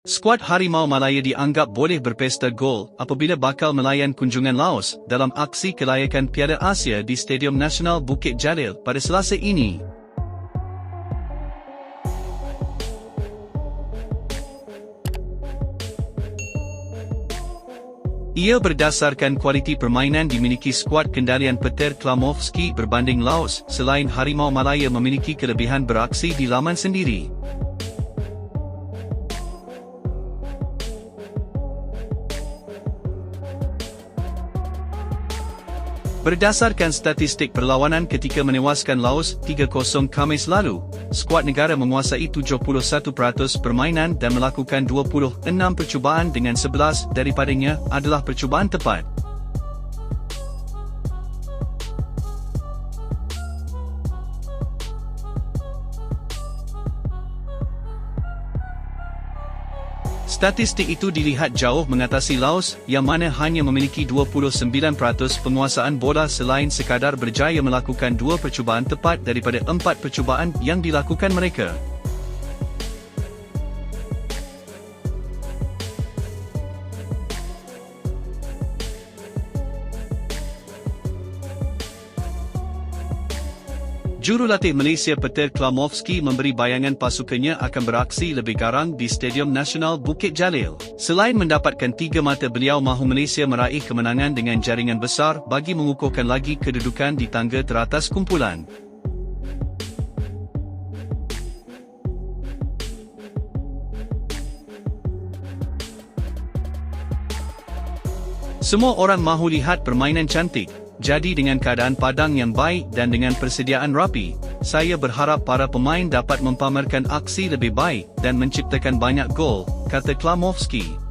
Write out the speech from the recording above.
Skuad Harimau Malaya dianggap boleh berpesta gol apabila bakal melayan kunjungan Laos dalam aksi kelayakan Piala Asia di Stadium Nasional Bukit Jalil pada Selasa ini. Ia berdasarkan kualiti permainan dimiliki skuad kendalian Peter Klamovski berbanding Laos selain Harimau Malaya memiliki kelebihan beraksi di laman sendiri. Berdasarkan statistik perlawanan ketika menewaskan Laos 3-0 Khamis lalu, skuad negara menguasai 71% permainan dan melakukan 26 percubaan dengan 11 daripadanya adalah percubaan tepat. Statistik itu dilihat jauh mengatasi Laos yang mana hanya memiliki 29% penguasaan bola selain sekadar berjaya melakukan dua percubaan tepat daripada empat percubaan yang dilakukan mereka. Jurulatih Malaysia Peter Klamovski memberi bayangan pasukannya akan beraksi lebih garang di Stadium Nasional Bukit Jalil. Selain mendapatkan tiga mata beliau mahu Malaysia meraih kemenangan dengan jaringan besar bagi mengukuhkan lagi kedudukan di tangga teratas kumpulan. Semua orang mahu lihat permainan cantik, jadi dengan keadaan padang yang baik dan dengan persediaan rapi, saya berharap para pemain dapat mempamerkan aksi lebih baik dan menciptakan banyak gol, kata Klamovski.